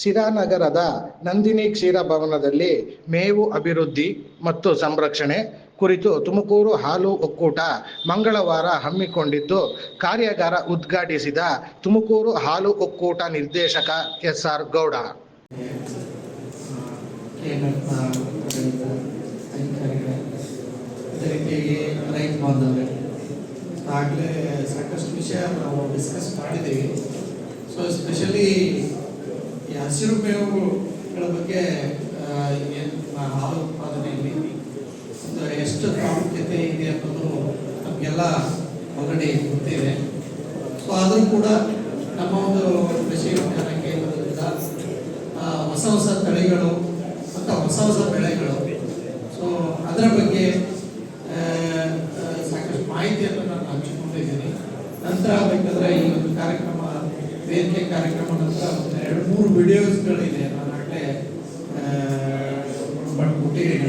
ಶಿರಾನಗರದ ನಂದಿನಿ ಕ್ಷೀರ ಭವನದಲ್ಲಿ ಮೇವು ಅಭಿವೃದ್ಧಿ ಮತ್ತು ಸಂರಕ್ಷಣೆ ಕುರಿತು ತುಮಕೂರು ಹಾಲು ಒಕ್ಕೂಟ ಮಂಗಳವಾರ ಹಮ್ಮಿಕೊಂಡಿದ್ದು, ಕಾರ್ಯಾಗಾರ ಉದ್ಘಾಟಿಸಿದ ತುಮಕೂರು ಹಾಲು ಒಕ್ಕೂಟ ನಿರ್ದೇಶಕ ಎಸ್ ಆರ್ ಗೌಡ ಸಾಕಷ್ಟು ವಿಷಯ ನಾವು ಡಿಸ್ಕಸ್ ಮಾಡಿದ್ದೀವಿ. ಸೊ ಎಸ್ಪೆಷಲಿ ಈ ಹಸಿರು ಮೇವುಗಳ ಬಗ್ಗೆ ಹಾಲು ಉತ್ಪಾದನೆಯಲ್ಲಿ ಎಷ್ಟು ಪ್ರಾಮುಖ್ಯತೆ ಇದೆ ಅನ್ನೋದು ನಮಗೆಲ್ಲ ಆಲ್ರೆಡಿ ಗೊತ್ತಿದೆ ಸೊ ಆದರೂ ಕೂಡ ನಮ್ಮ ಒಂದು ಕೃಷಿ ವಿಜ್ಞಾನ ಕೇಂದ್ರದಿಂದ ಹೊಸ ಹೊಸ ತಳಿಗಳು ಮತ್ತು ಹೊಸ ಹೊಸ ಬೆಳೆಗಳು. ಸೊ ಅದರ ಬಗ್ಗೆ ಸಾಕಷ್ಟು ಮಾಹಿತಿಯನ್ನು ನಾನು ಹಂಚಿಕೊಂಡಿದ್ದೀನಿ. ನಂತರ ಬೇಕಾದ್ರೆ ಈ ಒಂದು ಕಾರ್ಯಕ್ರಮ ವೇದಿಕೆ ಕಾರ್ಯಕ್ರಮ ನಂತರ ಎರಡು ಮೂರು ವಿಡಿಯೋಸ್ಗಳಿದೆ ನಾನು ಆಗಲೇ ಕೊಟ್ಟಿದ್ದೀನಿ.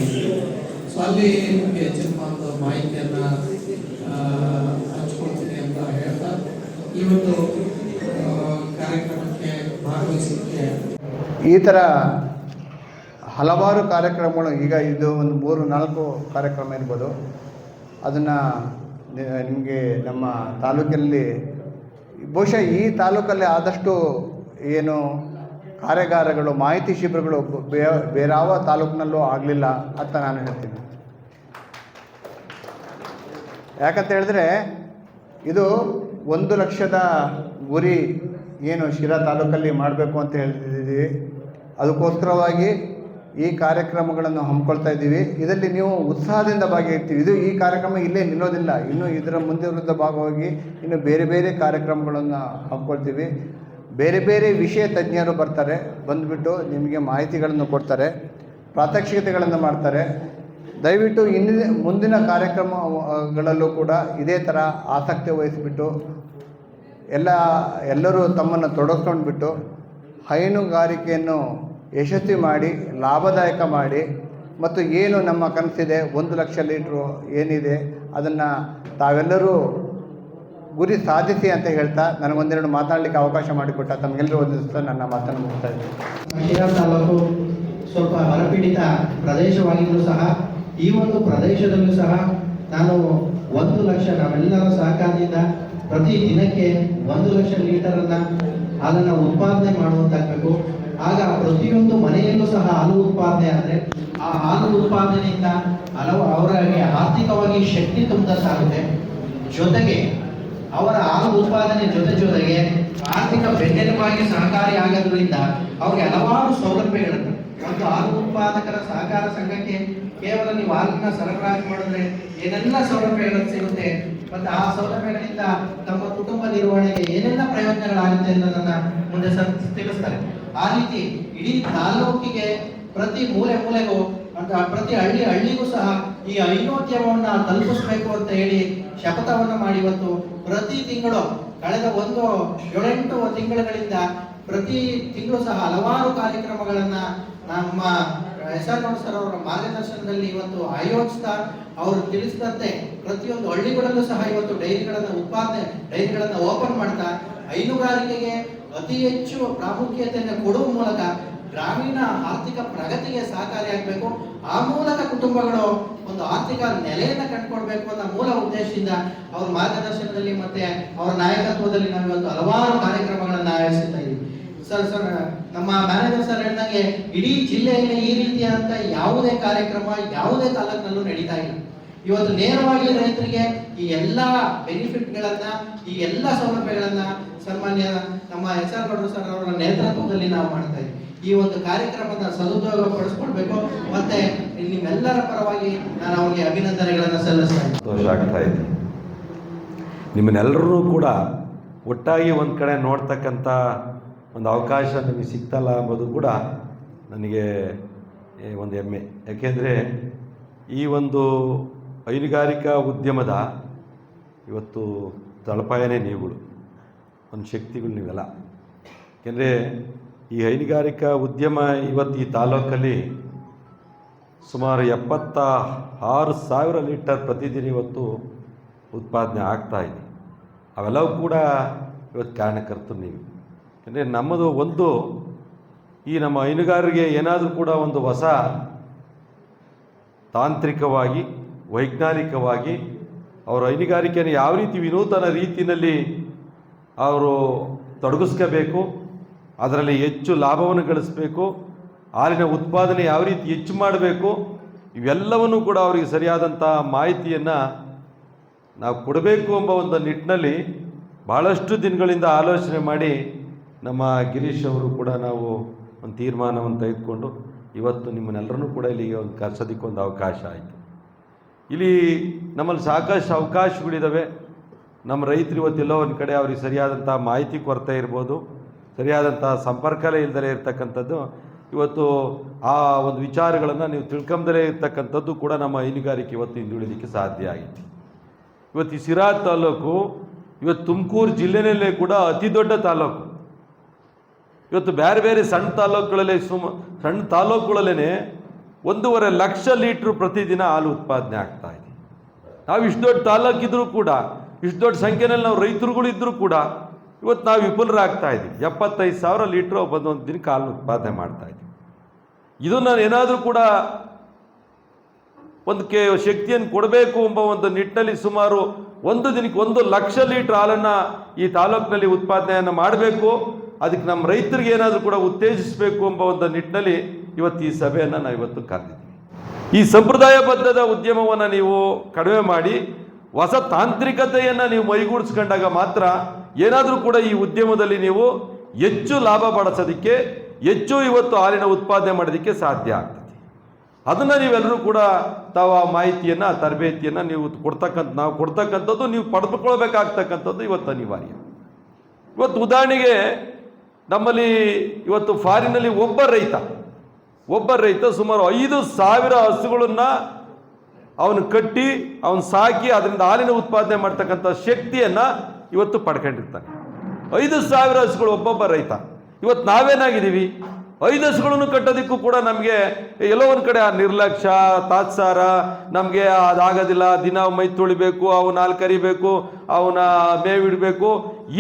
ಸೊ ಅಲ್ಲಿ ನಿಮಗೆ ಹೆಚ್ಚಿನ ಒಂದು ಮಾಹಿತಿಯನ್ನು ಹಂಚ್ಕೊಳ್ತೀನಿ ಅಂತ ಹೇಳ್ತಾ, ಈ ಒಂದು ಕಾರ್ಯಕ್ರಮಕ್ಕೆ ಭಾಗವಹಿಸಲಿಕ್ಕೆ ಈ ಥರ ಹಲವಾರು ಕಾರ್ಯಕ್ರಮಗಳು, ಈಗ ಇದು ಒಂದು ಮೂರು, ನಾಲ್ಕು ಕಾರ್ಯಕ್ರಮ ಇರ್ಬೋದು. ಅದನ್ನು ನಿಮಗೆ ನಮ್ಮ ತಾಲೂಕಿನಲ್ಲಿ ಬಹುಶಃ ಈ ತಾಲೂಕಲ್ಲಿ ಆದಷ್ಟು ಏನು ಕಾರ್ಯಾಗಾರಗಳು, ಮಾಹಿತಿ ಶಿಬಿರಗಳು ಬೇರಾವ ತಾಲೂಕಿನಲ್ಲೂ ಆಗಲಿಲ್ಲ ಅಂತ ನಾನು ಹೇಳ್ತೀನಿ. ಯಾಕಂತ ಹೇಳಿದ್ರೆ, ಇದು ಒಂದು ಲಕ್ಷದ ಗುರಿ ಏನು ಶಿರಾ ತಾಲೂಕಲ್ಲಿ ಮಾಡಬೇಕು ಅಂತ ಹೇಳ್ತಿದ್ದೀವಿ. ಅದಕ್ಕೋಸ್ಕರವಾಗಿ ಈ ಕಾರ್ಯಕ್ರಮಗಳನ್ನು ಹಮ್ಮಿಕೊಳ್ತಾ ಇದ್ದೀವಿ. ಇದರಲ್ಲಿ ನೀವು ಉತ್ಸಾಹದಿಂದ ಭಾಗಿಯಾಗ್ತೀವಿ. ಇದು ಈ ಕಾರ್ಯಕ್ರಮ ಇಲ್ಲೇ ನಿಲ್ಲೋದಿಲ್ಲ. ಇನ್ನು ಇದರ ಮುಂದೆ ಭಾಗವಾಗಿ ಇನ್ನು ಬೇರೆ ಬೇರೆ ಕಾರ್ಯಕ್ರಮಗಳನ್ನು ಹಮ್ಮಿಕೊಳ್ತೀವಿ. ಬೇರೆ ಬೇರೆ ವಿಷಯ ತಜ್ಞರು ಬರ್ತಾರೆ, ಬಂದುಬಿಟ್ಟು ನಿಮಗೆ ಮಾಹಿತಿಗಳನ್ನು ಕೊಡ್ತಾರೆ ಪ್ರಾತ್ಯಕ್ಷಿಕತೆಗಳನ್ನು ಮಾಡ್ತಾರೆ. ದಯವಿಟ್ಟು ಇನ್ನಿನ ಮುಂದಿನ ಕಾರ್ಯಕ್ರಮಗಳಲ್ಲೂ ಕೂಡ ಇದೇ ಥರ ಆಸಕ್ತಿ ವಹಿಸಿಬಿಟ್ಟು, ಎಲ್ಲ, ಎಲ್ಲರೂ ತಮ್ಮನ್ನು ತೊಡಗಿಸ್ಕೊಂಡ್ಬಿಟ್ಟು ಹೈನುಗಾರಿಕೆಯನ್ನು ಯಶಸ್ವಿ ಮಾಡಿ, ಲಾಭದಾಯಕ ಮಾಡಿ ಮತ್ತು ಏನು ನಮ್ಮ ಕನಸಿದೆ, ಒಂದು ಲಕ್ಷ ಲೀಟ್ರು ಏನಿದೆ, ಅದನ್ನು ತಾವೆಲ್ಲರೂ ಗುರಿ ಸಾಧಿಸಿ ಅಂತ ಹೇಳ್ತಾ ನನಗೊಂದೆರಡು ಮಾತಾಡಲಿಕ್ಕೆ ಅವಕಾಶ ಮಾಡಿಕೊಟ್ಟ ತಮಗೆಲ್ಲರೂ ಒಂದು ನನ್ನ ಮಾತನ್ನು ಮುಗಿಸ್ತಾ ಇದ್ದೀನಿ. ಶಿರಾ ತಾಲೂಕು ಸ್ವಲ್ಪ ಬರಪೀಡಿತ ಪ್ರದೇಶವಾಗಿದ್ದರೂ ಸಹ, ಈ ಒಂದು ಪ್ರದೇಶದಲ್ಲೂ ಸಹ ನಾನು ಒಂದು ಲಕ್ಷ ನಾವೆಲ್ಲರ ಸಹಕಾರದಿಂದ ಪ್ರತಿ ದಿನಕ್ಕೆ ಒಂದು ಲಕ್ಷ ಲೀಟರನ್ನು ಹಾಲನ್ನು ಉತ್ಪಾದನೆ ಮಾಡುವಂತಾಗಬೇಕು. ಆಗ ಪ್ರತಿಯೊಂದು ಮನೆಯಲ್ಲೂ ಸಹ ಹಾಲು ಉತ್ಪಾದನೆ ಆದರೆ ಆ ಹಾಲು ಉತ್ಪಾದನೆಯಿಂದ ಹಲವು ಅವರಿಗೆ ಆರ್ಥಿಕವಾಗಿ ಶಕ್ತಿ ತುಂಬಿದಂತಾಗುತ್ತೆ. ಜೊತೆಗೆ ಅವರ ಹಾಲು ಉತ್ಪಾದನೆ ಜೊತೆ ಜೊತೆಗೆ ಆರ್ಥಿಕ ಬೆನ್ನೆಲುಬಾಗಿ ಸಹಕಾರಿ ಆಗೋದ್ರಿಂದ ಅವ್ರಿಗೆ ಹಲವಾರು ಸೌಲಭ್ಯಗಳನ್ನು ಒಂದು ಹಾಲು ಉತ್ಪಾದಕರ ಸಹಕಾರ ಸಂಘಕ್ಕೆ ಕೇವಲ ನೀವು ಹಾಲನ್ನ ಸರಬರಾಜು ಮಾಡಿದ್ರೆ ಏನೆಲ್ಲ ಸೌಲಭ್ಯಗಳು ಸಿಗುತ್ತೆ? ಮತ್ತು ಆ ಸೌಲಭ್ಯಗಳಿಂದ ತಮ್ಮ ಕುಟುಂಬ ನಿರ್ವಹಣೆಗೆ ಏನೆಲ್ಲ ಪ್ರಯೋಜನಗಳಾಗುತ್ತೆ ಅನ್ನೋದನ್ನ ಮುಂದೆ ಸರ್ ತಿಳಿಸ್ತಾರೆ. ಆ ರೀತಿ ಇಡೀ ತಾಲೂಕಿಗೆ ಪ್ರತಿ ಮೂಲೆ ಮೂಲೆಗೂ ಪ್ರತಿ ಹಳ್ಳಿ ಹಳ್ಳಿಗೂ ಸಹ ಈ ಐನೋದ್ಯಮವನ್ನು ತಲುಪಿಸ್ಬೇಕು ಅಂತ ಹೇಳಿ ಶಪಥವನ್ನು ಮಾಡಿ ಇವತ್ತು ಪ್ರತಿ ತಿಂಗಳು ಕಳೆದ ಒಂದು ಏಳೆಂಟು ತಿಂಗಳುಗಳಿಂದ ಪ್ರತಿ ತಿಂಗಳು ಸಹ ಹಲವಾರು ಕಾರ್ಯಕ್ರಮಗಳನ್ನ ನಮ್ಮ ಎಸ್ ಆರ್ ಸರ್ ಅವರ ಮಾರ್ಗದರ್ಶನದಲ್ಲಿ ಇವತ್ತು ಆಯೋಜಿಸ್ತಾ ಅವರು ತಿಳಿಸಿದಂತೆ ಪ್ರತಿಯೊಂದು ಹಳ್ಳಿಗಳಲ್ಲೂ ಸಹ ಇವತ್ತು ಡೈರಿಗಳನ್ನು ಉತ್ಪಾದನೆ, ಡೈರಿಗಳನ್ನು ಓಪನ್ ಮಾಡ್ತಾ ಹೈನುಗಾರಿಕೆಗೆ ಅತಿ ಹೆಚ್ಚು ಪ್ರಾಮುಖ್ಯತೆಯನ್ನು ಕೊಡುವ ಮೂಲಕ ಗ್ರಾಮೀಣ ಆರ್ಥಿಕ ಪ್ರಗತಿಗೆ ಸಹಕಾರಿಯಾಗಬೇಕು ಆ ಮೂಲಕ ಕುಟುಂಬಗಳು ಒಂದು ಆರ್ಥಿಕ ನೆಲೆಯನ್ನು ಕಂಡುಕೊಳ್ಬೇಕು ಅನ್ನೋ ಮೂಲ ಉದ್ದೇಶದಿಂದ ಅವ್ರ ಮಾರ್ಗದರ್ಶನದಲ್ಲಿ ಮತ್ತೆ ಅವರ ನಾಯಕತ್ವದಲ್ಲಿ ನಾವು ಇವತ್ತು ಹಲವಾರು ಕಾರ್ಯಕ್ರಮಗಳನ್ನು ಆಯೋಜಿಸ್ತಾ ಇದ್ದೀವಿ. ಸರ್ ಸರ್, ನಮ್ಮ ಮ್ಯಾನೇಜರ್ ಸರ್ ಹೇಳಿದಂಗೆ ಇಡೀ ಜಿಲ್ಲೆಯಲ್ಲಿ ಈ ರೀತಿಯಾದಂತ ಯಾವುದೇ ಕಾರ್ಯಕ್ರಮ, ಯಾವುದೇ ತಾಲೂಕಿನಲ್ಲೂ ನಡೀತಾ ಇಲ್ಲ. ಇವತ್ತು ನೇರವಾಗಿ ರೈತರಿಗೆ ಈ ಎಲ್ಲ ಬೆನಿಫಿಟ್ಗಳನ್ನ, ಈ ಎಲ್ಲ ಸೌಲಭ್ಯಗಳನ್ನ ಸನ್ಮಾನ್ಯ ನಮ್ಮ ಎಸ್ ಆರ್ ಗೌಡ್ರು ಸರ್ ಅವರ ನೇತೃತ್ವದಲ್ಲಿ ನಾವು ಮಾಡ್ತಾ ಇದ್ದೀವಿ. ಈ ಒಂದು ಕಾರ್ಯಕ್ರಮದ ಸದುಪಯೋಗ ಪಡಿಸ್ಕೊಳ್ಬೇಕು ಮತ್ತೆ ನಿಮ್ಮೆಲ್ಲರ ಪರವಾಗಿ ನಾನು ಅವರಿಗೆ ಅಭಿನಂದನೆಗಳನ್ನು ಸಲ್ಲಿಸ್ತೇನೆ ನಿಮ್ಮನ್ನೆಲ್ಲರೂ ಕೂಡ ಒಟ್ಟಾಗಿ ಒಂದು ಕಡೆ ನೋಡ್ತಕ್ಕಂಥ ಒಂದು ಅವಕಾಶ ನಿಮಗೆ ಸಿಗ್ತಲ್ಲ ಅಂಬೋದು ಕೂಡ ನನಗೆ ಒಂದು ಹೆಮ್ಮೆ. ಯಾಕೆಂದರೆ ಈ ಒಂದು ಹೈನುಗಾರಿಕಾ ಉದ್ಯಮದ ಇವತ್ತು ತಳಪಾಯನೇ ನೀವುಗಳು. ಒಂದು ಶಕ್ತಿಗಳು ನೀವೆಲ್ಲ. ಯಾಕೆಂದರೆ ಈ ಹೈನುಗಾರಿಕಾ ಉದ್ಯಮ ಇವತ್ತು ಈ ತಾಲೂಕಲ್ಲಿ ಸುಮಾರು ಎಪ್ಪತ್ತ ಆರು ಸಾವಿರ ಲೀಟರ್ ಪ್ರತಿದಿನ ಇವತ್ತು ಉತ್ಪಾದನೆ ಆಗ್ತಾ ಇದೆ. ಅವೆಲ್ಲವೂ ಕೂಡ ಇವತ್ತು ಕಾರಣಕರ್ತರು ನೀವು. ಅಂದರೆ ನಮ್ಮದು ಒಂದು ಈ ನಮ್ಮ ಹೈನುಗಾರರಿಗೆ ಏನಾದರೂ ಕೂಡ ಒಂದು ಹೊಸ ತಾಂತ್ರಿಕವಾಗಿ, ವೈಜ್ಞಾನಿಕವಾಗಿ ಅವರ ಹೈನುಗಾರಿಕೆಯನ್ನು ಯಾವ ರೀತಿ ವಿನೂತನ ರೀತಿಯಲ್ಲಿ ಅವರು ತೊಡಗಿಸ್ಕೋಬೇಕು ಅದರಲ್ಲಿ ಹೆಚ್ಚು ಲಾಭವನ್ನು ಗಳಿಸಬೇಕು. ಹಾಲಿನ ಉತ್ಪಾದನೆ ಯಾವ ರೀತಿ ಹೆಚ್ಚು ಮಾಡಬೇಕು, ಇವೆಲ್ಲವನ್ನೂ ಕೂಡ ಅವರಿಗೆ ಸರಿಯಾದಂಥ ಮಾಹಿತಿಯನ್ನು ನಾವು ಕೊಡಬೇಕು ಎಂಬ ಒಂದು ನಿಟ್ಟಿನಲ್ಲಿ ಭಾಳಷ್ಟು ದಿನಗಳಿಂದ ಆಲೋಚನೆ ಮಾಡಿ ನಮ್ಮ ಗಿರೀಶ್ ಅವರು ಕೂಡ ನಾವು ಒಂದು ತೀರ್ಮಾನವನ್ನು ತೆಗೆದುಕೊಂಡು ಇವತ್ತು ನಿಮ್ಮನ್ನೆಲ್ಲರನ್ನೂ ಕೂಡ ಇಲ್ಲಿಗೆ ಒಂದು ಕರ್ಸೋದಕ್ಕೆ ಒಂದು ಅವಕಾಶ ಆಯಿತು. ಇಲ್ಲಿ ನಮ್ಮಲ್ಲಿ ಸಾಕಷ್ಟು ಅವಕಾಶಗಳಿದ್ದಾವೆ ನಮ್ಮ ರೈತರು ಇವತ್ತೆಲ್ಲೋ ಒಂದು ಕಡೆ ಅವ್ರಿಗೆ ಸರಿಯಾದಂಥ ಮಾಹಿತಿ ಕೊರತೆ ಇರ್ಬೋದು. ಸರಿಯಾದಂಥ ಸಂಪರ್ಕಲೇ ಇಲ್ಲದಲೇ ಇರತಕ್ಕಂಥದ್ದು. ಇವತ್ತು ಆ ಒಂದು ವಿಚಾರಗಳನ್ನು ನೀವು ತಿಳ್ಕೊಂಬದಲೇ ಇರ್ತಕ್ಕಂಥದ್ದು ಕೂಡ ನಮ್ಮ ಹೈನುಗಾರಿಕೆ ಇವತ್ತು ಹಿಂದುಳಿದಕ್ಕೆ ಸಾಧ್ಯ ಆಗಿದೆ. ಇವತ್ತು ಈ ಸಿರಾ ತಾಲೂಕು, ಇವತ್ತು ತುಮಕೂರು ಜಿಲ್ಲೆನಲ್ಲೇ ಕೂಡ ಅತಿ ದೊಡ್ಡ ತಾಲೂಕು. ಇವತ್ತು ಬೇರೆ ಬೇರೆ ಸಣ್ಣ ತಾಲೂಕುಗಳಲ್ಲೇ ಸುಮ, ಸಣ್ಣ ತಾಲೂಕುಗಳಲ್ಲೇ ಒಂದೂವರೆ ಲಕ್ಷ ಲೀಟ್ರ್ ಪ್ರತಿದಿನ ಹಾಲು ಉತ್ಪಾದನೆ ಆಗ್ತಾ ಇದೆ. ನಾವು ಇಷ್ಟು ದೊಡ್ಡ ತಾಲೂಕಿದ್ರೂ ಕೂಡ, ಇಷ್ಟು ದೊಡ್ಡ ಸಂಖ್ಯೆಯಲ್ಲಿ ನಾವು ರೈತರುಗಳಿದ್ದರೂ ಕೂಡ ಇವತ್ತು ನಾವು ವಿಫುಲರಾಗ್ತಾ ಇದ್ದೀವಿ. ಎಪ್ಪತ್ತೈದು ಸಾವಿರ ಲೀಟ್ರ್ ಒಂದೊಂದು ದಿನಕ್ಕೆ ಹಾಲು ಉತ್ಪಾದನೆ ಮಾಡ್ತಾ ಇದ್ದೀವಿ. ಇದು ನಾನು ಏನಾದರೂ ಕೂಡ ಒಂದು ಕೆ ಶಕ್ತಿಯನ್ನು ಕೊಡಬೇಕು ಎಂಬ ಒಂದು ನಿಟ್ಟಿನಲ್ಲಿ ಸುಮಾರು ಒಂದು ದಿನಕ್ಕೆ ಒಂದು ಲಕ್ಷ ಲೀಟ್ರ್ ಹಾಲನ್ನು ಈ ತಾಲೂಕಿನಲ್ಲಿ ಉತ್ಪಾದನೆಯನ್ನು ಮಾಡಬೇಕು. ಅದಕ್ಕೆ ನಮ್ಮ ರೈತರಿಗೆ ಏನಾದರೂ ಕೂಡ ಉತ್ತೇಜಿಸಬೇಕು ಎಂಬ ಒಂದು ನಿಟ್ಟಿನಲ್ಲಿ ಇವತ್ತು ಈ ಸಭೆಯನ್ನು ನಾವು ಇವತ್ತು ಕರೆದಿದ್ದೀವಿ. ಈ ಸಂಪ್ರದಾಯಬದ್ಧದ ಉದ್ಯಮವನ್ನು ನೀವು ಕಡಿಮೆ ಮಾಡಿ, ಹೊಸ ತಾಂತ್ರಿಕತೆಯನ್ನು ನೀವು ಮೈಗೂಡಿಸ್ಕೊಂಡಾಗ ಮಾತ್ರ ಏನಾದರೂ ಕೂಡ ಈ ಉದ್ಯಮದಲ್ಲಿ ನೀವು ಹೆಚ್ಚು ಲಾಭ ಪಡಿಸೋದಕ್ಕೆ ಹೆಚ್ಚು ಇವತ್ತು ಹಾಲಿನ ಉತ್ಪಾದನೆ ಮಾಡೋದಕ್ಕೆ ಸಾಧ್ಯ ಆಗ್ತದೆ. ಅದನ್ನು ನೀವೆಲ್ಲರೂ ಕೂಡ ತಾವು ಆ ಮಾಹಿತಿಯನ್ನು, ಆ ತರಬೇತಿಯನ್ನು ನೀವು ಕೊಡ್ತಕ್ಕಂಥ, ನಾವು ಕೊಡ್ತಕ್ಕಂಥದ್ದು ನೀವು ಪಡೆದುಕೊಳ್ಬೇಕಾಗ್ತಕ್ಕಂಥದ್ದು ಇವತ್ತು ಅನಿವಾರ್ಯ. ಇವತ್ತು ಉದಾಹರಣೆಗೆ ನಮ್ಮಲ್ಲಿ ಇವತ್ತು ಫಾರಿನಲ್ಲಿ ಒಬ್ಬ ರೈತ ಒಬ್ಬ ರೈತ ಸುಮಾರು ಐದು ಸಾವಿರ ಹಸುಗಳನ್ನು ಅವನು ಕಟ್ಟಿ, ಅವನು ಸಾಕಿ, ಅದರಿಂದ ಹಾಲಿನ ಉತ್ಪಾದನೆ ಮಾಡ್ತಕ್ಕಂಥ ಶಕ್ತಿಯನ್ನು ಇವತ್ತು ಪಡ್ಕೊಂಡಿರ್ತಾನೆ. ಐದು ಸಾವಿರ ಹಸುಗಳು ಒಬ್ಬೊಬ್ಬ ರೈತ. ಇವತ್ತು ನಾವೇನಾಗಿದ್ದೀವಿ? ಐದು ಹಸುಗಳನ್ನು ಕಟ್ಟೋದಕ್ಕೂ ಕೂಡ ನಮಗೆ ಎಲ್ಲೋ ಒಂದು ಕಡೆ ಆ ನಿರ್ಲಕ್ಷ್ಯ ತಾತ್ಸಾರ, ನಮಗೆ ಅದಾಗೋದಿಲ್ಲ. ದಿನ ಮೈ ತೊಳಿಬೇಕು ಅವನ ಹಾಲು ಕರಿಬೇಕು ಅವನ ಮೇವಿಡಬೇಕು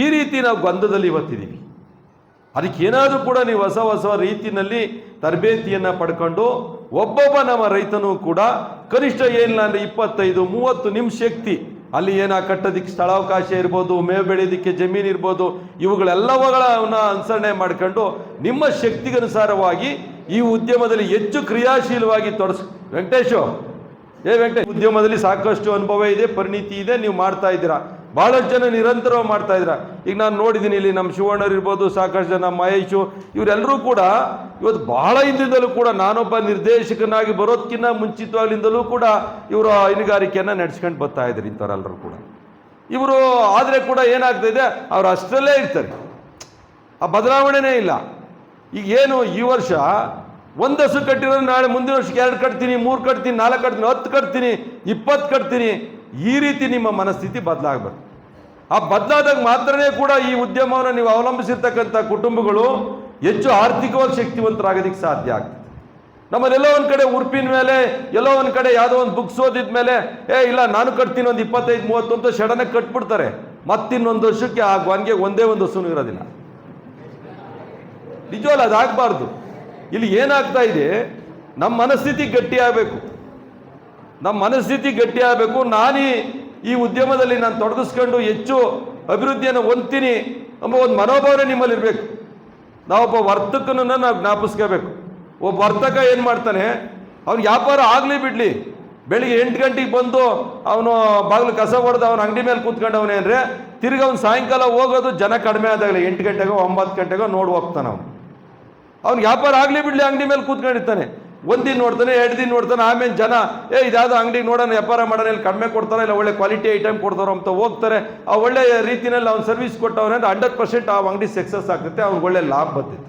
ಈ ರೀತಿ ನಾವು ಗೊಂದದಲ್ಲಿ ಇವತ್ತಿದ್ದೀವಿ. ಅದಕ್ಕೆ ಏನಾದರೂ ಕೂಡ ನೀವು ಹೊಸ ಹೊಸ ರೀತಿಯಲ್ಲಿ ತರಬೇತಿಯನ್ನು ಪಡ್ಕೊಂಡು ಒಬ್ಬೊಬ್ಬ ನಮ್ಮ ರೈತನೂ ಕೂಡ ಕನಿಷ್ಠ ಏನಿಲ್ಲ ಅಂದರೆ ಇಪ್ಪತ್ತೈದು, ಮೂವತ್ತು ನಿಮ್ಮ ಶಕ್ತಿ ಅಲ್ಲಿ ಏನ ಕಟ್ಟೋದಿಕ್ಕೆ ಸ್ಥಳಾವಕಾಶ ಇರ್ಬೋದು, ಮೇವು ಬೆಳೆಯೋದಿಕ್ಕೆ ಜಮೀನು ಇರ್ಬೋದು, ಇವುಗಳೆಲ್ಲವುಗಳನ್ನ ಅನುಸರಣೆ ಮಾಡ್ಕೊಂಡು ನಿಮ್ಮ ಶಕ್ತಿಗನುಸಾರವಾಗಿ ಈ ಉದ್ಯಮದಲ್ಲಿ ಹೆಚ್ಚು ಕ್ರಿಯಾಶೀಲವಾಗಿ ತೊಡಸ್ ವೆಂಕಟೇಶು, ಏ ವೆಂಕಟೇಶ್ ಉದ್ಯಮದಲ್ಲಿ ಸಾಕಷ್ಟು ಅನುಭವ ಇದೆ, ಪರಿಣಿತಿ ಇದೆ, ನೀವು ಮಾಡ್ತಾ ಇದ್ದೀರಾ? ಭಾಳಷ್ಟು ಜನ ನಿರಂತರವಾಗಿ ಮಾಡ್ತಾ ಇದ್ರ. ಈಗ ನಾನು ನೋಡಿದ್ದೀನಿ ಇಲ್ಲಿ ನಮ್ಮ ಶಿವಣ್ಣರು ಇರ್ಬೋದು, ಸಾಕಷ್ಟು ಜನ ಮಹೇಶು ಇವರೆಲ್ಲರೂ ಕೂಡ ಇವತ್ತು ಬಹಳ ಹಿಂದಿಂದಲೂ ಕೂಡ ನಾನೊಬ್ಬ ನಿರ್ದೇಶಕನಾಗಿ ಬರೋದಕ್ಕಿಂತ ಮುಂಚಿತವಾಗ್ಲಿಂದಲೂ ಕೂಡ ಇವರು ಹೈನುಗಾರಿಕೆಯನ್ನು ನಡೆಸ್ಕೊಂಡು ಬರ್ತಾ ಇದ್ದಾರೆ ಇಂಥವರೆಲ್ಲರೂ ಕೂಡ. ಇವರು ಆದರೆ ಕೂಡ ಏನಾಗ್ತಾ ಇದೆ, ಅವ್ರು ಅಷ್ಟರಲ್ಲೇ ಇರ್ತಾರೆ. ಆ ಬದಲಾವಣೆನೇ ಇಲ್ಲ. ಈಗ ಏನು, ಈ ವರ್ಷ ಒಂದು ಹಸು ಕಟ್ಟಿರೋದು ನಾಳೆ ಮುಂದಿನ ವರ್ಷಕ್ಕೆ ಎರಡು ಕಟ್ತೀನಿ, ಮೂರು ಕಟ್ತೀನಿ, ನಾಲ್ಕು ಕಟ್ತೀನಿ, ಹತ್ತು ಕಟ್ತೀನಿ, ಇಪ್ಪತ್ತು ಕಟ್ತೀನಿ. ಈ ರೀತಿ ನಿಮ್ಮ ಮನಸ್ಥಿತಿ ಬದಲಾಗಬೇಕು ಆ ಬದಲಾದಾಗ ಮಾತ್ರನೇ ಕೂಡ ಈ ಉದ್ಯಮವನ್ನು ನೀವು ಅವಲಂಬಿಸಿರ್ತಕ್ಕಂಥ ಕುಟುಂಬಗಳು ಹೆಚ್ಚು ಆರ್ಥಿಕವಾಗಿ ಶಕ್ತಿವಂತರಾಗೋದಕ್ಕೆ ಸಾಧ್ಯ ಆಗ್ತದೆ. ನಮ್ಮಲ್ಲಿ ಎಲ್ಲೋ ಒಂದು ಕಡೆ ಉರ್ಪಿನ ಮೇಲೆ, ಎಲ್ಲೋ ಒಂದು ಕಡೆ ಯಾವುದೋ ಒಂದು ಬುಕ್ಸ್ ಓದಿದ ಮೇಲೆ, ಏ, ಇಲ್ಲ, ನಾನು ಕಟ್ತೀನಿ ಒಂದು ಇಪ್ಪತ್ತೈದು, ಮೂವತ್ತು ಅಂತ ಶಡನ ಕಟ್ಬಿಡ್ತಾರೆ. ಮತ್ತಿನ್ನೊಂದು ವರ್ಷಕ್ಕೆ ಆ ಗೊಂಗೆ ಒಂದೇ ಒಂದು ಹಸುನು ಇರೋದಿಲ್ಲ. ನಿಜವಲ್ಲ ಅದಾಗಬಾರ್ದು ಇಲ್ಲಿ ಏನಾಗ್ತಾ ಇದೆ ನಮ್ಮ ಮನಸ್ಥಿತಿ ಗಟ್ಟಿ ಆಗಬೇಕು ನಮ್ಮ ಮನಸ್ಥಿತಿ ಗಟ್ಟಿ ಆಗಬೇಕು. ನಾನೀ ಈ ಉದ್ಯಮದಲ್ಲಿ ನಾನು ತೊಡಗಿಸ್ಕೊಂಡು ಹೆಚ್ಚು ಅಭಿವೃದ್ಧಿಯನ್ನು ಹೊಂದ್ತೀನಿ ಎಂಬ ಒಂದು ಮನೋಭಾವನೆ ನಿಮ್ಮಲ್ಲಿ ಇರಬೇಕು. ನಾವೊಬ್ಬ ವರ್ತಕನನ್ನು ನಾವು ಜ್ಞಾಪಿಸ್ಕೋಬೇಕು. ಒಬ್ಬ ವರ್ತಕ ಏನು ಮಾಡ್ತಾನೆ, ಅವ್ನು ವ್ಯಾಪಾರ ಆಗಲಿ ಬಿಡಲಿ. ಬೆಳಿಗ್ಗೆ ಎಂಟು ಗಂಟೆಗೆ ಬಂದು ಅವನು ಬಾಗಿಲು ಕಸ ಹೊಡೆದು ಅವನ ಅಂಗಡಿ ಮೇಲೆ ಕೂತ್ಕೊಂಡವನೇ ಅಂದರೆ ತಿರ್ಗಿ ಅವ್ನು ಸಾಯಂಕಾಲ ಹೋಗೋದು ಜನ ಕಡಿಮೆ ಆದಾಗಲಿ. ಎಂಟು ಗಂಟೆಗೋ ಒಂಬತ್ತು ಗಂಟೆಗೋ ನೋಡಿ ಹೋಗ್ತಾನೆ ಅವನು. ಅವ್ನು ವ್ಯಾಪಾರ ಆಗಲಿ ಬಿಡಲಿ ಅಂಗಡಿ ಮೇಲೆ ಕೂತ್ಕೊಂಡಿರ್ತಾನೆ. ಒಂದಿನ ನೋಡ್ತಾನೆ, ಎರಡು ದಿನ ನೋಡ್ತಾನೆ, ಆಮೇಲೆ ಜನ, ಏ ಇದಾದ ಅಂಗಡಿ ನೋಡೋಣ, ವ್ಯಾಪಾರ ಮಾಡೋಣ, ಇಲ್ಲಿ ಕಡಿಮೆ ಕೊಡ್ತಾರೆ ಇಲ್ಲ ಒಳ್ಳೆ ಕ್ವಾಲಿಟಿ ಐಟಮ್ ಕೊಡ್ತಾರೋ ಅಂತ ಹೋಗ್ತಾರೆ. ಆ ಒಳ್ಳೆ ರೀತಿಯಲ್ಲಿ ಅವ್ನು ಸರ್ವಿಸ್ ಕೊಟ್ಟವನೇ ಅಂದ್ರೆ ಹಂಡ್ರೆಡ್ ಪರ್ಸೆಂಟ್ ಆ ಅಂಗಡಿ ಸಕ್ಸಸ್ ಆಗ್ತೈತೆ, ಅವ್ನಿಗೆ ಒಳ್ಳೆ ಲಾಭ ಬರ್ತೈತೆ.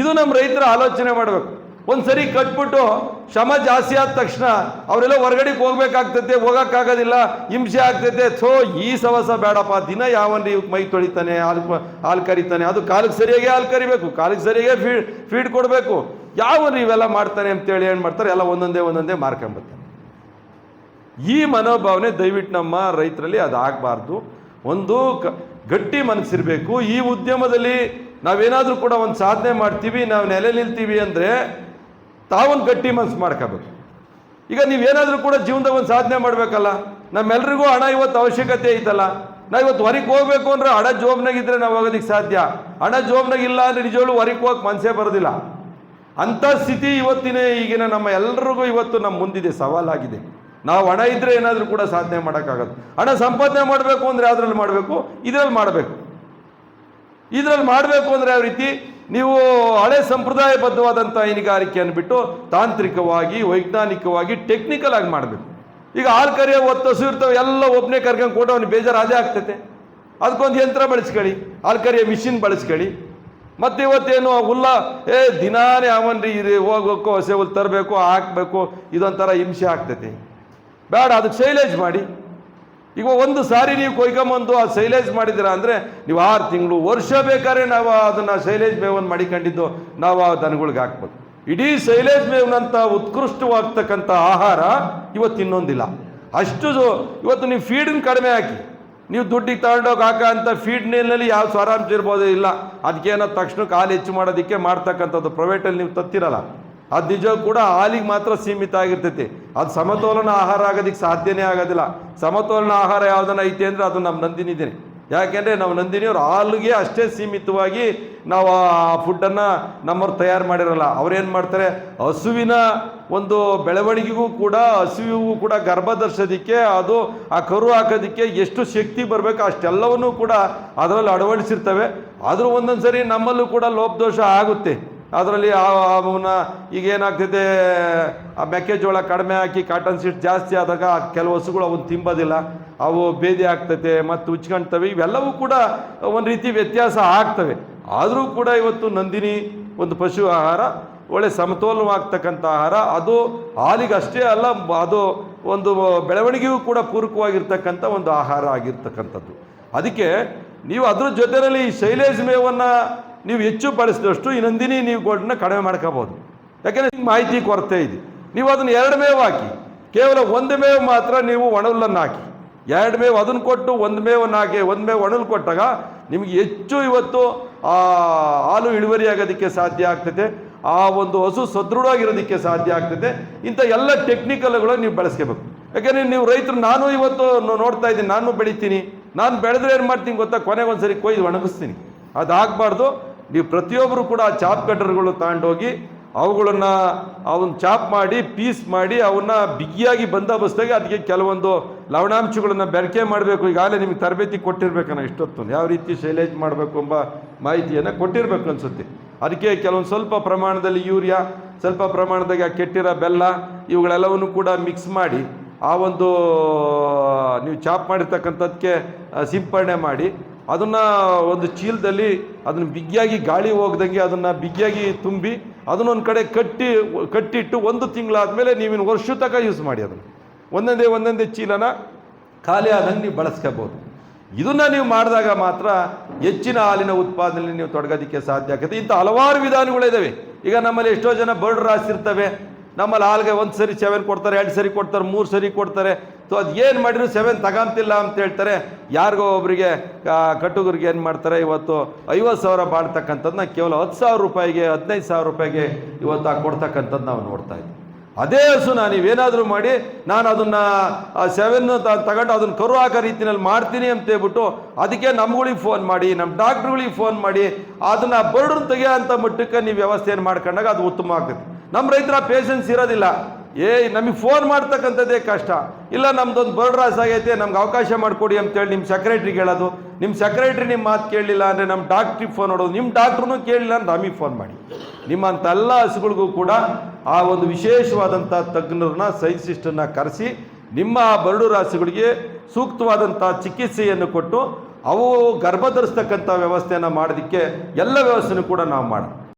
ಇದು ನಮ್ಮ ರೈತರ ಆಲೋಚನೆ ಮಾಡಬೇಕು. ಒಂದು ಸರಿ ಕಟ್ಬಿಟ್ಟು ಶ್ರಮ ಜಾಸ್ತಿ ಆದ ತಕ್ಷಣ ಅವರೆಲ್ಲ ಹೊರಗಡೆಗೆ ಹೋಗ್ಬೇಕಾಗ್ತೈತೆ, ಹೋಗೋಕ್ಕಾಗೋದಿಲ್ಲ, ಹಿಂಸೆ ಆಗ್ತೈತೆ, ಥೋ, ಈ ಸವಸ ಬೇಡಪ್ಪ ದಿನ ಯಾವನ್ರಿ ಮೈ ತೊಳಿತಾನೆ, ಹಾಲು ಹಾಲು ಕರಿತಾನೆ, ಅದು ಕಾಲಕ್ಕೆ ಸರಿಯಾಗಿ ಹಾಲು ಕರಿಬೇಕು ಕಾಲಕ್ಕೆ ಸರಿಯಾಗಿ ಫೀಡ್ ಫೀಡ್ ಕೊಡಬೇಕು. ಯಾವನ್ರಿ ಇವೆಲ್ಲ ಮಾಡ್ತಾನೆ ಅಂತೇಳಿ ಏನು ಮಾಡ್ತಾರೆ? ಎಲ್ಲ ಒಂದೊಂದೇ ಒಂದೊಂದೇ ಮಾರ್ಕೊಂಬರ್ತಾರೆ ಈ ಮನೋಭಾವನೆ ದಯವಿಟ್ಟು ನಮ್ಮ ರೈತರಲ್ಲಿ ಅದು ಆಗಬಾರ್ದು. ಒಂದು ಗಟ್ಟಿ ಮನಸ್ಸಿರಬೇಕು. ಈ ಉದ್ಯಮದಲ್ಲಿ ನಾವೇನಾದರೂ ಕೂಡ ಒಂದು ಸಾಧನೆ ಮಾಡ್ತೀವಿ, ನಾವು ನೆಲೆ ನಿಲ್ತೀವಿ ಅಂದರೆ ತಾವೊಂದು ಗಟ್ಟಿ ಮನಸ್ಸು ಮಾಡ್ಕೋಬೇಕು. ಈಗ ನೀವೇನಾದರೂ ಕೂಡ ಜೀವನದಾಗ ಒಂದು ಸಾಧನೆ ಮಾಡಬೇಕಲ್ಲ? ನಮ್ಮೆಲ್ರಿಗೂ ಹಣ ಇವತ್ತು ಅವಶ್ಯಕತೆ ಐತಲ್ಲ? ನಾವು ಇವತ್ತು ಹೊರಗೆ ಹೋಗ್ಬೇಕು ಅಂದ್ರೆ ಹಣ ಜೋಬ್ನಾಗಿದ್ದರೆ ನಾವು ಹೋಗೋದಕ್ಕೆ ಸಾಧ್ಯ. ಹಣ ಜೋಬ್ನಾಗಿಲ್ಲ ಅಂದರೆ ನಿಜವಾಗ್ಲೂ ಹೊರಗೆ ಹೋಗಕ್ಕೆ ಮನಸ್ಸೇ ಬರೋದಿಲ್ಲ. ಅಂಥ ಸ್ಥಿತಿ ಇವತ್ತಿನ ಈಗಿನ ನಮ್ಮ ಎಲ್ರಿಗೂ ಇವತ್ತು ನಮ್ಮ ಮುಂದಿದೆ ಸವಾಲಾಗಿದೆ. ನಾವು ಹಣ ಇದ್ರೆ ಏನಾದರೂ ಕೂಡ ಸಾಧನೆ ಮಾಡೋಕ್ಕಾಗತ್ತೆ. ಹಣ ಸಂಪಾದನೆ ಮಾಡಬೇಕು ಅಂದರೆ ಯಾವ್ದ್ರಲ್ಲಿ ಮಾಡಬೇಕು? ಇದರಲ್ಲಿ ಮಾಡಬೇಕು. ಇದರಲ್ಲಿ ಮಾಡಬೇಕು ಅಂದರೆ ಯಾವ ರೀತಿ? ನೀವು ಹಳೆ ಸಂಪ್ರದಾಯಬದ್ಧವಾದಂಥ ಹೈನುಗಾರಿಕೆಯನ್ನು ಬಿಟ್ಟು ತಾಂತ್ರಿಕವಾಗಿ, ವೈಜ್ಞಾನಿಕವಾಗಿ ಟೆಕ್ನಿಕಲ್ ಆಗಿ ಮಾಡಬೇಕು. ಈಗ ಹಾಲು ಕರೆಯ ಒತ್ತು ಹಸು ಇರ್ತವೆ, ಎಲ್ಲ ಒಬ್ಬನೇ ಕರ್ಕೊಂಡು ಕೊಟ್ಟು ಅವ್ನಿಗೆ ಬೇಜಾರು ಅದೇ ಆಗ್ತೈತೆ. ಅದಕ್ಕೊಂದು ಯಂತ್ರ ಬಳಸ್ಕೊಳ್ಳಿ. ಹಾಲು ಕರೆಯ ಮಿಷಿನ್ ಬಳಸ್ಕೊಳ್ಳಿ. ಮತ್ತೆ ಇವತ್ತೇನು ಹುಲ್ಲ? ಏ, ದಿನಾನೇ ಅವನ್ರಿ ಇದು ಹೋಗ್ಬೇಕು ಹಸೆ ಹುಲ್ ತರಬೇಕು, ಹಾಕಬೇಕು, ಇದೊಂಥರ ಹಿಂಸೆ ಆಗ್ತೈತಿ. ಬೇಡ ಅದಕ್ಕೆ ಶೈಲೇಜ್ ಮಾಡಿ. ಈಗ ಒಂದು ಸಾರಿ ನೀವು ಕೊಯ್ಕೊಂಬಂದು ಆ ಶೈಲೇಜ್ ಮಾಡಿದ್ದೀರಾ ಅಂದರೆ ನೀವು ಆರು ತಿಂಗಳು ವರ್ಷ ಬೇಕಾದ್ರೆ ನಾವು ಅದನ್ನು ಶೈಲೇಜ್ ಮೇವನ್ನು ಮಾಡಿಕೊಂಡಿದ್ದು ನಾವು ಆ ದನಗಳಿಗೆ ಹಾಕ್ಬೋದು. ಇಡೀ ಶೈಲೇಜ್ ಮೇವ್ನಂಥ ಉತ್ಕೃಷ್ಟವಾಗ್ತಕ್ಕಂಥ ಆಹಾರ ಇವತ್ತು ಇನ್ನೊಂದಿಲ್ಲ ಅಷ್ಟು ಇವತ್ತು ನೀವು ಫೀಡನ್ನು ಕಡಿಮೆ ಹಾಕಿ. ನೀವು ದುಡ್ಡಿಗೆ ತಗೊಂಡೋಗಿ ಹಾಕ ಅಂತ ಫೀಡ್ ನೀರಿನಲ್ಲಿ ಯಾವ ಸ್ವರಾಂಶ ಇರ್ಬೋದು ಇಲ್ಲ. ಅದಕ್ಕೇನೋ ತಕ್ಷಣಕ್ಕೆ ಹಾಲು ಹೆಚ್ಚು ಮಾಡೋದಕ್ಕೆ ಮಾಡ್ತಕ್ಕಂಥದ್ದು. ಪ್ರೈವೇಟಲ್ಲಿ ನೀವು ತತ್ತಿರಲ್ಲ. ಅದು ನಿಜ ಕೂಡ ಹಾಲಿಗೆ ಮಾತ್ರ ಸೀಮಿತ ಆಗಿರ್ತೈತಿ. ಅದು ಸಮತೋಲನ ಆಹಾರ ಆಗೋದಕ್ಕೆ ಸಾಧ್ಯನೇ ಆಗೋದಿಲ್ಲ. ಸಮತೋಲನ ಆಹಾರ ಯಾವುದನ್ನ ಐತೆ ಅಂದರೆ ಅದು ನಮ್ಮ ನಂದಿನಿದ್ದೀನಿ ಯಾಕೆಂದರೆ ನಾವು ನಂದಿನಿಯವರು ಹಾಲಿಗೆ ಅಷ್ಟೇ ಸೀಮಿತವಾಗಿ ನಾವು ಆ ಫುಡ್ಡನ್ನು ನಮ್ಮವ್ರು ತಯಾರು ಮಾಡಿರಲ್ಲ. ಅವ್ರೇನು ಮಾಡ್ತಾರೆ? ಹಸುವಿನ ಒಂದು ಬೆಳವಣಿಗೆಗೂ ಕೂಡ, ಹಸುವಿಗೂ ಕೂಡ ಗರ್ಭ ಧರಿಸೋದಕ್ಕೆ, ಅದು ಆ ಕರು ಹಾಕೋದಕ್ಕೆ ಎಷ್ಟು ಶಕ್ತಿ ಬರಬೇಕು ಅಷ್ಟೆಲ್ಲವನ್ನೂ ಕೂಡ ಅದರಲ್ಲಿ ಅಳವಡಿಸಿರ್ತವೆ. ಆದರೂ ಒಂದೊಂದು ಸರಿ ನಮ್ಮಲ್ಲೂ ಕೂಡ ಲೋಪದೋಷ ಆಗುತ್ತೆ. ಅದರಲ್ಲಿ ಅವನ್ನ ಈಗ ಏನಾಗ್ತದೆ ಆ ಮೆಕ್ಕೆಜೋಳ ಕಡಿಮೆ ಹಾಕಿ ಕಾಟನ್ ಸೀಟ್ ಜಾಸ್ತಿ ಆದಾಗ ಕೆಲವು ಹಸುಗಳು ಅವನು ತಿಂಬೋದಿಲ್ಲ. ಅವು ಭೇದಿ ಆಗ್ತೈತೆ ಮತ್ತು ಉಚ್ಕೊಳ್ತವೆ ಇವೆಲ್ಲವೂ ಕೂಡ ಒಂದು ರೀತಿ ವ್ಯತ್ಯಾಸ ಆಗ್ತವೆ. ಆದರೂ ಕೂಡ ಇವತ್ತು ನಂದಿನಿ ಒಂದು ಪಶು ಆಹಾರ, ಒಳ್ಳೆ ಸಮತೋಲನವಾಗ್ತಕ್ಕಂಥ ಆಹಾರ, ಅದು ಹಾಲಿಗಷ್ಟೇ ಅಲ್ಲ, ಅದು ಒಂದು ಬೆಳವಣಿಗೆಗೂ ಕೂಡ ಪೂರಕವಾಗಿರ್ತಕ್ಕಂಥ ಒಂದು ಆಹಾರ ಆಗಿರ್ತಕ್ಕಂಥದ್ದು. ಅದಕ್ಕೆ ನೀವು ಅದ್ರ ಜೊತೆಯಲ್ಲಿ ಈ ಶೈಲೇಜ್ ಮೇವನ್ನು ನೀವು ಹೆಚ್ಚು ಬಳಸಿದಷ್ಟು ಈ ನಂದಿನಿ ನೀವು ಗೋಲ್ಡನ್ನ ಕಡಿಮೆ ಮಾಡ್ಕೋಬೋದು ಯಾಕೆಂದರೆ ನಿಮ್ಗೆ ಮಾಹಿತಿ ಕೊರತೆ ಇದೆ. ನೀವು ಅದನ್ನು ಎರಡು ಮೇವು ಹಾಕಿ, ಕೇವಲ ಒಂದು ಮೇವು ಮಾತ್ರ ನೀವು ಒಣಹುಲ್ಲನ್ನು ಹಾಕಿ. ಎರಡು ಮೇವು ಅದನ್ನು ಕೊಟ್ಟು, ಒಂದು ಮೇವನ್ನು ಹಾಕಿ ಒಂದು ಮೇವು ಒಣಲು ಕೊಟ್ಟಾಗ ನಿಮಗೆ ಹೆಚ್ಚು ಇವತ್ತು ಆ ಹಾಲು ಇಳುವರಿ ಆಗೋದಕ್ಕೆ ಸಾಧ್ಯ ಆಗ್ತದೆ ಆ ಒಂದು ಹಸು ಸದೃಢವಾಗಿರೋದಕ್ಕೆ ಸಾಧ್ಯ ಆಗ್ತದೆ ಇಂಥ ಎಲ್ಲ ಟೆಕ್ನಿಕಲ್ಗಳು ನೀವು ಬಳಸ್ಕೋಬೇಕು. ಯಾಕೆಂದರೆ ನೀವು ರೈತರು, ನಾನು ಇವತ್ತು ನೋಡ್ತಾ ಇದ್ದೀನಿ, ನಾನು ಬೆಳಿತೀನಿ. ನಾನು ಬೆಳೆದ್ರೆ ಏನು ಮಾಡ್ತೀನಿ ಗೊತ್ತಾ? ಕೊನೆಗೆ ಒಂದು ಸರಿ ಕೊಯ್ದು ಒಣಗಿಸ್ತೀನಿ. ಅದಾಗಬಾರ್ದು. ನೀವು ಪ್ರತಿಯೊಬ್ಬರು ಕೂಡ ಆ ಚಾಪ್ ಕಟ್ಟರ್ಗಳು ತಗೊಂಡೋಗಿ ಅವುಗಳನ್ನು ಅವನ್ನ ಚಾಪ್ ಮಾಡಿ, ಪೀಸ್ ಮಾಡಿ, ಅವನ್ನ ಬಿಗಿಯಾಗಿ ಬಂದೋಬಸ್ತಾಗಿ ಅದಕ್ಕೆ ಕೆಲವೊಂದು ಲವಣಾಂಶಗಳನ್ನು ಬೆರಕೆ ಮಾಡಬೇಕು. ಈಗಾಗಲೇ ನಿಮಗೆ ತರಬೇತಿ ಕೊಟ್ಟಿರ್ಬೇಕನ್ನ ಇಷ್ಟೊತ್ತು ಯಾವ ರೀತಿ ಶೈಲೇಜ್ ಮಾಡಬೇಕು ಎಂಬ ಮಾಹಿತಿಯನ್ನು ಕೊಟ್ಟಿರಬೇಕು ಅನಿಸುತ್ತೆ. ಅದಕ್ಕೆ ಕೆಲವೊಂದು ಸ್ವಲ್ಪ ಪ್ರಮಾಣದಲ್ಲಿ ಯೂರಿಯಾ, ಸ್ವಲ್ಪ ಪ್ರಮಾಣದಾಗ ಕೆಟ್ಟಿರೋ ಬೆಲ್ಲ, ಇವುಗಳೆಲ್ಲವನ್ನು ಕೂಡ ಮಿಕ್ಸ್ ಮಾಡಿ, ಆ ಒಂದು, ನೀವು ಚಾಪ್ ಮಾಡಿರ್ತಕ್ಕಂಥದ್ದಕ್ಕೆ ಸಿಂಪರಣೆ ಮಾಡಿ, ಅದನ್ನು ಒಂದು ಚೀಲದಲ್ಲಿ ಅದನ್ನು ಬಿಗಿಯಾಗಿ ಗಾಳಿ ಹೋಗ್ದಂಗೆ ಅದನ್ನು ಬಿಗಿಯಾಗಿ ತುಂಬಿ ಅದನ್ನೊಂದು ಕಡೆ ಕಟ್ಟಿ, ಕಟ್ಟಿಟ್ಟು ಒಂದು ತಿಂಗಳಾದಮೇಲೆ ನೀವಿನ ವರ್ಷ ತನಕ ಯೂಸ್ ಮಾಡಿ ಅದನ್ನು. ಒಂದೊಂದೇ ಒಂದೊಂದೇ ಚೀಲನ ಖಾಲಿ ಆದಂಗೆ ನೀವು ಬಳಸ್ಕೋಬೋದು. ಇದನ್ನು ನೀವು ಮಾಡಿದಾಗ ಮಾತ್ರ ಹೆಚ್ಚಿನ ಹಾಲಿನ ಉತ್ಪಾದನೆಯಲ್ಲಿ ನೀವು ತೊಡಗೋದಕ್ಕೆ ಸಾಧ್ಯ ಆಗುತ್ತೆ. ಇಂಥ ಹಲವಾರು ವಿಧಾನಗಳಿದ್ದಾವೆ ಈಗ ನಮ್ಮಲ್ಲಿ ಎಷ್ಟೋ ಜನ ಬರ್ಡ್ ರಾಸಿರ್ತವೆ ನಮ್ಮಲ್ಲಿ ಆಲ್ಗೆ ಒಂದು ಸರಿ ಸೆವೆನ್ ಕೊಡ್ತಾರೆ, ಎರಡು ಸರಿ ಕೊಡ್ತಾರೆ, ಮೂರು ಸರಿ ಕೊಡ್ತಾರೆ. ಸೊ ಅದು ಏನು ಮಾಡಿದ್ರು ಸೆವೆನ್ ತಗೊಂತಿಲ್ಲ ಅಂತ ಹೇಳ್ತಾರೆ. ಯಾರಿಗೋ ಒಬ್ಬರಿಗೆ ಕಟ್ಟುಗರಿಗೆ ಏನು ಮಾಡ್ತಾರೆ, ಇವತ್ತು ಐವತ್ತು ಸಾವಿರ ಮಾಡ್ತಕ್ಕಂಥದ್ದನ್ನ ಕೇವಲ ಹತ್ತು ಸಾವಿರ ರೂಪಾಯಿಗೆ, ಹದಿನೈದು ಸಾವಿರ ರೂಪಾಯಿಗೆ ಇವತ್ತು ಆ ಕೊಡ್ತಕ್ಕಂಥದ್ದು ನಾವು ನೋಡ್ತಾ ಇದ್ದೀವಿ ಅದೇ ಹಸುನ ನೀವೇನಾದರೂ ಮಾಡಿ, ನಾನು ಅದನ್ನು ಸೆವೆನ್ ತಗೊಂಡು ಅದನ್ನು ಕರು ಹಾಕೋ ರೀತಿಯಲ್ಲಿ ಮಾಡ್ತೀನಿ ಅಂತ ಹೇಳ್ಬಿಟ್ಟು ಅದಕ್ಕೆ ನಮ್ಗಳಿಗೆ ಫೋನ್ ಮಾಡಿ ನಮ್ಮ ಡಾಕ್ಟ್ರುಗಳಿಗೆ ಫೋನ್ ಮಾಡಿ, ಅದನ್ನು ಬರ್ಡ್ರನ್ನ ತೆಗಿಯೋ ಅಂಥ ಮಟ್ಟಕ್ಕೆ ನೀವು ವ್ಯವಸ್ಥೆಯನ್ನು ಮಾಡ್ಕೊಂಡಾಗ ಅದು ಉತ್ತಮ ಆಗ್ತದೆ ನಮ್ಮ ರೈತರ ಪೇಷನ್ಸ್ ಇರೋದಿಲ್ಲ. ಏಯ್, ನಮಗೆ ಫೋನ್ ಮಾಡ್ತಕ್ಕಂಥದ್ದೇ ಕಷ್ಟ. ಇಲ್ಲ, ನಮ್ದೊಂದು ಬರ್ಡ್ ರಾಸ್ ಆಗೈತೆ, ನಮ್ಗೆ ಅವಕಾಶ ಮಾಡಿಕೊಡಿ ಅಂತೇಳಿ ನಿಮ್ಮ ಸೆಕ್ರೆಟ್ರಿಗೆ ಹೇಳೋದು ನಿಮ್ಮ ಸೆಕ್ರೆಟ್ರಿ ನಿಮ್ಮ ಮಾತು ಕೇಳಲಿಲ್ಲ ಅಂದರೆ ನಮ್ಮ ಡಾಕ್ಟ್ರಿಗೆ ಫೋನ್ ಮಾಡೋದು. ನಿಮ್ಮ ಡಾಕ್ಟ್ರೂ ಕೇಳಲಿಲ್ಲ ಅಂದ್ರೆ ನಮಗೆ ಫೋನ್ ಮಾಡಿ. ನಿಮ್ಮಂಥ ಎಲ್ಲ ಹಸುಗಳಿಗೂ ಕೂಡ ಆ ಒಂದು ವಿಶೇಷವಾದಂಥ ತಜ್ಞರನ್ನ ಸೈಂಟಿಸ್ಟನ್ನ ಕರೆಸಿ ನಿಮ್ಮ ಆ ಬರಡು ರಾಸುಗಳಿಗೆ ಸೂಕ್ತವಾದಂಥ ಚಿಕಿತ್ಸೆಯನ್ನು ಕೊಟ್ಟು ಅವು ಗರ್ಭ ಧರಿಸ್ತಕ್ಕಂಥ ವ್ಯವಸ್ಥೆಯನ್ನು ಮಾಡೋದಕ್ಕೆ ಎಲ್ಲ ವ್ಯವಸ್ಥೆನೂ ಕೂಡ ನಾವು ಮಾಡೋಣ